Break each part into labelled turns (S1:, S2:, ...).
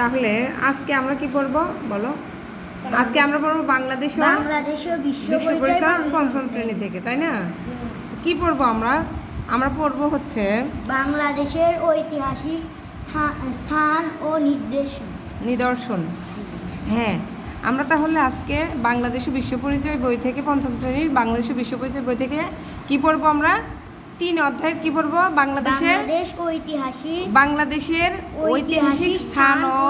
S1: তাহলে আজকে আমরা কি পড়ব? বলো। আজকে আমরা পড়ব বাংলাদেশ
S2: বিশ্ব পরিচয় পঞ্চম
S1: শ্রেণি থেকে। তাই না? কি পড়ব আমরা? আমরা পড়ব হচ্ছে
S2: বাংলাদেশের ঐতিহাসিক স্থান ও নির্দেশন
S1: নিদর্শন। হ্যাঁ আমরা তাহলে আজকে বাংলাদেশ বিশ্ব পরিচয় বই থেকে পঞ্চম শ্রেণির বাংলাদেশ বিশ্ব পরিচয় বই থেকে কি পড়ব আমরা? তিন অধ্যায় কি পড়ব বাংলাদেশের
S2: ঐতিহাসিক
S1: বাংলাদেশের ঐতিহাসিক স্থান ও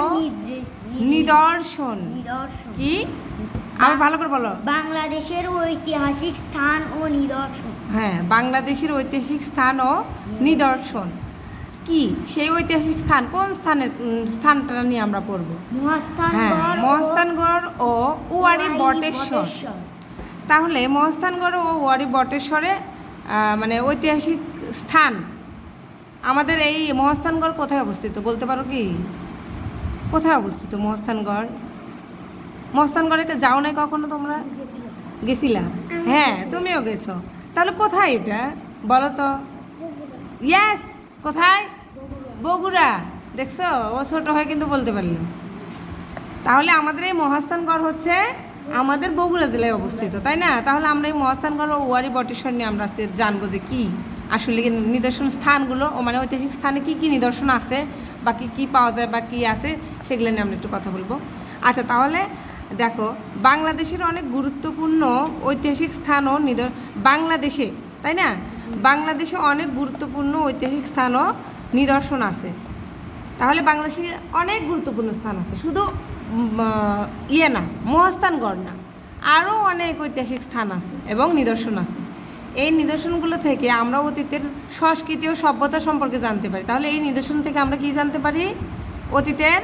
S1: নিদর্শন।
S2: নিদর্শন।
S1: কি? আবার ভালো করে বলো।
S2: বাংলাদেশের ঐতিহাসিক স্থান ও নিদর্শন।
S1: হ্যাঁ বাংলাদেশের ঐতিহাসিক স্থান ও নিদর্শন। কি? সেই ঐতিহাসিক স্থান কোন স্থানের স্থানটা নিয়ে আমরা পড়ব? হ্যাঁ
S2: ও
S1: মহস্তানগড় ও
S2: ওয়ারি
S1: বটেশ্বর। তাহলে মহস্তানগড় ও ওয়ারি বটেশ্বরে মানে ঐতিহাসিক স্থান। আমাদের এই মহাস্থানগড় কোথায় অবস্থিত বলতে পারো কি? কোথায় অবস্থিত মহাস্থানগড়? মহস্তানগড়ে কে যাও নাই কখনো তোমরা? গেছিলা হ্যাঁ তুমিও গেছো। তাহলে কোথায় এটা? বলো তো। ইয়াস কোথায়? বগুড়া। দেখছ? ও ছোট হয়ে কিন্তু বলতে পারল। তাহলে আমাদের এই মহাস্থানগড় হচ্ছে আমাদের বগুড়া জেলায় অবস্থিত, তাই না? তাহলে আমরা এই মহাস্থানগড় ওয়ারি বটেশ্বর নিয়ে আমরা আজকে জানব যে কি আসলে নিদর্শন স্থানগুলো ও মানে ঐতিহাসিক স্থানে কি কি নিদর্শন আছে বা কি কী পাওয়া যায় বা কী আছে সেগুলো নিয়ে আমরা একটু কথা বলব। আচ্ছা তাহলে দেখো, বাংলাদেশের অনেক গুরুত্বপূর্ণ ঐতিহাসিক স্থান ও নিদ, বাংলাদেশে, তাই না? বাংলাদেশে অনেক গুরুত্বপূর্ণ ঐতিহাসিক স্থান ও নিদর্শন আছে। তাহলে বাংলাদেশে অনেক গুরুত্বপূর্ণ স্থান আছে, শুধু ইয়ে না মহাস্থানগড় না। আরও অনেক ঐতিহাসিক স্থান আছে এবং নিদর্শন আছে। এই নিদর্শনগুলো থেকে আমরা অতীতের সংস্কৃতি ও সভ্যতা সম্পর্কে জানতে পারি। তাহলে এই নিদর্শন থেকে আমরা কি জানতে পারি? অতীতের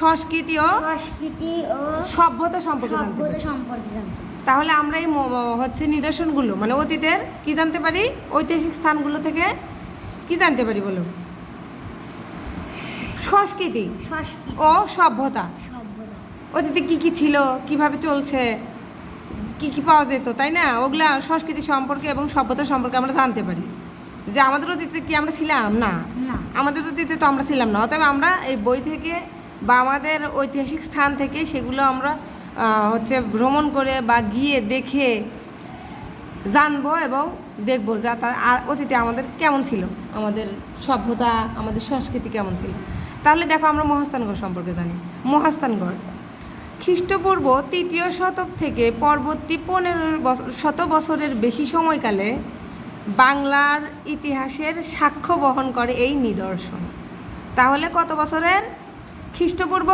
S1: সংস্কৃতি ও
S2: সংস্কৃতি ও
S1: সভ্যতা সম্পর্কে জানতে পারি। তাহলে আমরা এই হচ্ছে নিদর্শনগুলো মানে অতীতের কি জানতে পারি? ঐতিহাসিক স্থানগুলো থেকে কি জানতে পারি বলুন? সংস্কৃতি ও সভ্যতা। অতীতে কি কি ছিল? কীভাবে চলছে? কি কি পাওয়া যেত তাই না? ওগুলা সংস্কৃতি সম্পর্কে এবং সভ্যতা সম্পর্কে আমরা জানতে পারি। যে আমাদের অতীতে কি আমরা ছিলাম? না।
S2: না।
S1: আমাদের অতীতে তো আমরা ছিলাম না। অতএব আমরা এই বই থেকে বা আমাদের ঐতিহাসিক স্থান থেকে সেগুলো আমরা হচ্ছে ভ্রমণ করে বা গিয়ে দেখে জানব এবং দেখব যা তার অতীতে আমাদের কেমন ছিল? আমাদের সভ্যতা আমাদের সংস্কৃতি কেমন ছিল? তাহলে দেখো আমরা মহাস্থানগড় সম্পর্কে জানি। মহাস্থানগড় খ্রিস্টপূর্ব তৃতীয় শতক থেকে পরবর্তী পনেরো বছর শত বছরের বেশি সময়কালে বাংলার ইতিহাসের সাক্ষ্য বহন করে এই নিদর্শন। তাহলে কত বছরের? খ্রিস্টপূর্ব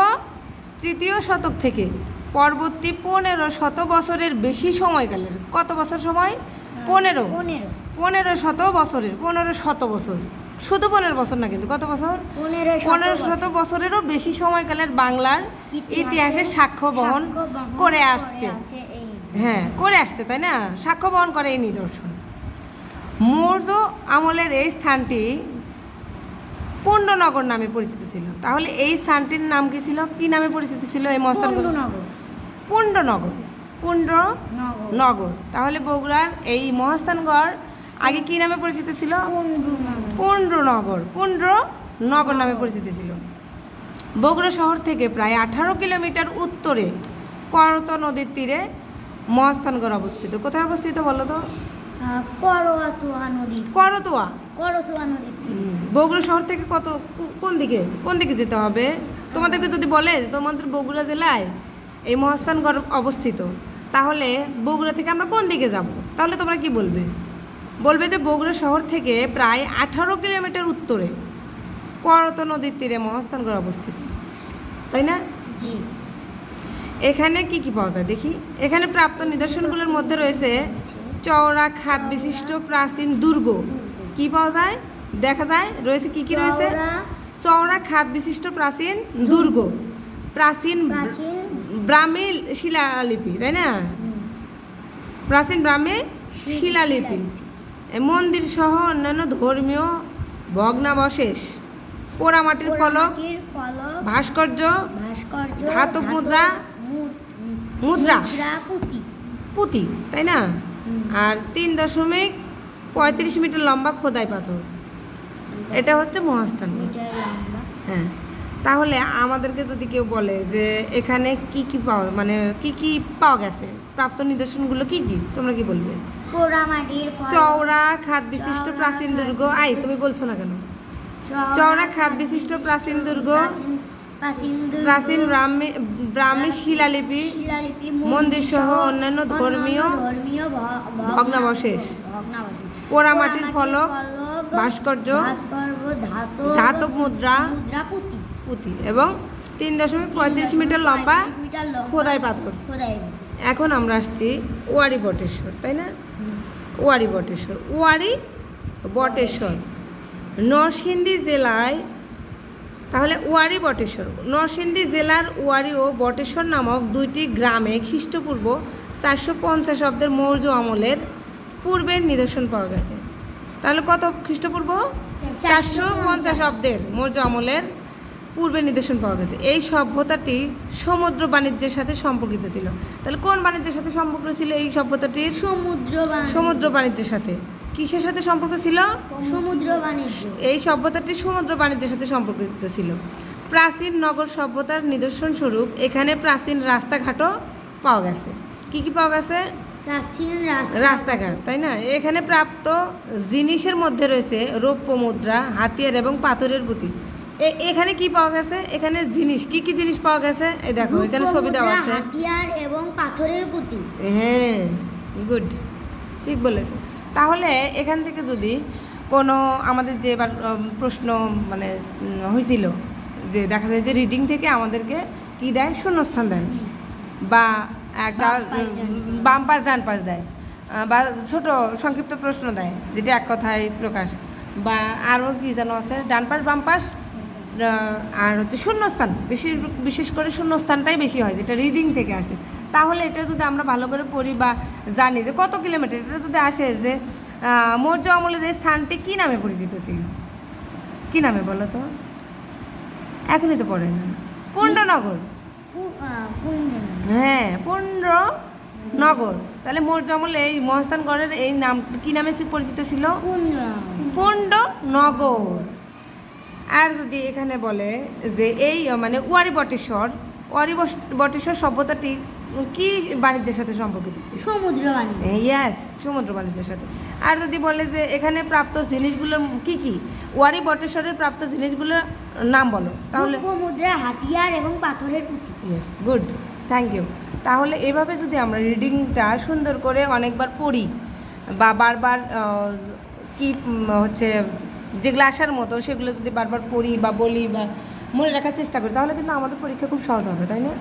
S1: তৃতীয় শতক থেকে পরবর্তী পনেরো শত বছরের বেশি সময়কালের। কত বছর সময়? পনেরো।
S2: পনেরো।
S1: পনেরো শত বছরের পনেরো শত বছর। শুধু পনেরো বছর না কিন্তু কত বছর?
S2: পনেরো শত
S1: বছরেরও বেশি সময়কালের বাংলার ইতিহাসের সাক্ষ্য বহন করে আসছে। হ্যাঁ করে আসছে তাই না? সাক্ষ্য বহন করে এই নিদর্শন। মৌর্য আমলের এই স্থানটি পুণ্ডনগর নামে পরিচিত ছিল। তাহলে এই স্থানটির নাম কি ছিল? কি নামে পরিচিত ছিল এই মস্তানগর
S2: পণ্ডনগর।
S1: পুণ্ড
S2: নগর।
S1: তাহলে বগুড়ার এই মহাস্থানগড় আগে কি নামে পরিচিত ছিল?
S2: পুণ্ডনগর
S1: পুণ্ডনগর পুণ্ড্র নগর নামে পরিচিত ছিল। বগুড়া শহর থেকে প্রায় আঠারো কিলোমিটার উত্তরে করত নদীর তীরে মহাস্থানগড় অবস্থিত। কোথায় অবস্থিত বলো তো?
S2: নদী।
S1: করতোয়া?
S2: করতোয়া নদী।
S1: বগুড়া শহর থেকে কত কোন দিকে কোন দিকে যেতে হবে? তোমাদেরকে যদি বলে তোমাদের বগুড়া জেলায় এই মহাস্থানগড় অবস্থিত তাহলে বগুড়া থেকে আমরা কোন দিকে যাব? তাহলে তোমরা কি বলবে? বলবে যে বগুড়া শহর থেকে প্রায় আঠারো কিলোমিটার উত্তরে করত নদীর তীরে মহাস্থানগড় অবস্থিত। তাই না?
S2: জি।
S1: এখানে কি কি পাওয়া যায় দেখি? এখানে প্রাপ্ত নিদর্শনগুলোর মধ্যে রয়েছে চওড়া খাত বিশিষ্ট প্রাচীন দুর্গ। কি পাওয়া যায়? দেখা যায়। রয়েছে কি কি রয়েছে?
S2: চওড়া,
S1: খাত বিশিষ্ট প্রাচীন দুর্গ। প্রাচীন ব্রাহ্মী শিলালিপি তাই না? প্রাচীন ব্রাহ্মী শিলালিপি। মন্দির সহ অন্যান্য ধর্মীয় ভগ্নাবশেষ পোড়ামাটির ফলক ভাস্কর্য
S2: ভাস্কর্য
S1: ধাতব মুদ্রা, মুদ্রা
S2: পুঁতি।
S1: পুঁতি তাই না? আর তিন দশমিক পঁয়ত্রিশ মিটার লম্বা খোদাই পাথর। এটা হচ্ছে মহাস্থান। হ্যাঁ। তাহলে আমাদেরকে যদি কেউ বলে যে এখানে কি কি পাওয়া মানে কি কি পাওয়া গেছে? প্রাপ্ত নিদর্শনগুলো কি কি? তোমরা কি বলবে? চওড়া খাদ বিশিষ্ট প্রাচীন দুর্গ। আই তুমি বলছো না কেন?
S2: চওড়া
S1: খাদ বিশিষ্ট প্রাচীন দুর্গ,
S2: প্রাচীন-
S1: ব্রাহ্মী ব্রাহ্মী শিলালিপি
S2: শিলালিপি
S1: মন্দিরসহ অন্যান্য ধর্মীয় ভগ্নাবশেষ, পোড়ামাটির ফলক, ভাস্কর্য,
S2: ধাতব
S1: মুদ্রা
S2: পুঁতি
S1: এবং তিন দশমিক পঁয়ত্রিশ মিটার লম্বা
S2: 35 মিটার লম্বা
S1: খোদাই পাথর
S2: খোদাই
S1: এখন আমরা আসছি ওয়ারি বটেশ্বর তাই না? ওয়ারি বটেশ্বর। ওয়ারি বটেশ্বর। নরসিংদী জেলায় তাহলে ওয়ারি বটেশ্বর। নরসিংদী জেলার ওয়ারি ও বটেশ্বর নামক দুইটি গ্রামে খ্রিস্টপূর্ব চারশো পঞ্চাশ অব্দের মৌর্য আমলের পূর্বের নিদর্শন পাওয়া গেছে। তাহলে কত খ্রিস্টপূর্ব? চারশো পঞ্চাশ। অব্দের মৌর্য আমলের পূর্বে নিদর্শন পাওয়া গেছে। এই সভ্যতাটি সমুদ্র বাণিজ্যের সাথে সম্পর্কিত ছিল। তাহলে কোন বাণিজ্যের সাথে সম্পর্ক ছিল এই সভ্যতাটির?
S2: সমুদ্র
S1: সমুদ্র বাণিজ্যের সাথে। কিসের সাথে সম্পর্ক ছিল?
S2: সমুদ্র বাণিজ্য।
S1: এই সভ্যতাটি সমুদ্র বাণিজ্যের সাথে সম্পর্কিত ছিল। প্রাচীন নগর সভ্যতার নিদর্শন স্বরূপ এখানে প্রাচীন রাস্তাঘাটও পাওয়া গেছে। কি কি পাওয়া গেছে?
S2: প্রাচীন
S1: রাস্তাঘাট তাই না? এখানে প্রাপ্ত জিনিসের মধ্যে রয়েছে রৌপ্য মুদ্রা হাতিয়ার এবং পাথরের পুঁতি এ- এখানে কি পাওয়া গেছে? এখানে জিনিস কি কি জিনিস পাওয়া গেছে? এই দেখো এখানে ছবি দেওয়া আছে।
S2: হাতিয়ার এবং পাথরের পুঁতি।
S1: হ্যাঁ গুড ঠিক বলেছ। তাহলে এখান থেকে যদি কোনো আমাদের যে এবার প্রশ্ন মানে হয়েছিল যে দেখা যায় যে রিডিং থেকে আমাদেরকে কি দেয়? শূন্যস্থান দেয়। বা একটা
S2: বাম পাশ, ডান পাশ।
S1: দেয়। বা ছোট সংক্ষিপ্ত প্রশ্ন দেয় যেটা এক কথায় প্রকাশ। বা আরও কি যেন আছে? ডান পাশ বাম পাশ? আর হচ্ছে শূন্যস্থান বিশেষ বিশেষ করে শূন্যস্থানটাই বেশি হয় যেটা রিডিং থেকে আসে। তাহলে এটা যদি আমরা ভালো করে পড়ি বা জানি যে কত কিলোমিটার এটা যদি আসে যে মৌর্য আমলের এই স্থানটি কী নামে পরিচিত ছিল? কী নামে বলো তো? এখনই তো পড়ে না। পুণ্ডনগর হ্যাঁ পুণ্ড নগর তাহলে মৌর্য আমলে এই মহাস্থানগড়ের এই নাম কী নামে পরিচিত ছিল? পুণ্ড নগর আর যদি এখানে বলে যে এই মানে ওয়ারি বটেশ্বর ওয়ারি বটেশ্বর সভ্যতাটি কি বাণিজ্যের সাথে সম্পর্কিত ছিল?
S2: সমুদ্র বাণিজ্য।
S1: ইয়াস সমুদ্র বাণিজ্যের সাথে। আর যদি বলে যে এখানে প্রাপ্ত জিনিসগুলোর কি কি? ওয়ারি বটেশ্বরের প্রাপ্ত জিনিসগুলোর নাম বলো তাহলে
S2: মুদ্রা হাতিয়ার এবং পাথরের পুঁতি।
S1: ইয়েস গুড থ্যাংক ইউ তাহলে এভাবে যদি আমরা রিডিংটা সুন্দর করে অনেকবার পড়ি বা বারবার কি হচ্ছে যেগুলো আসার মতো সেগুলো যদি বারবার পড়ি বা বলি বা মনে রাখার চেষ্টা করি, তাহলে কিন্তু আমাদের পরীক্ষা খুব সহজ হবে, তাই না?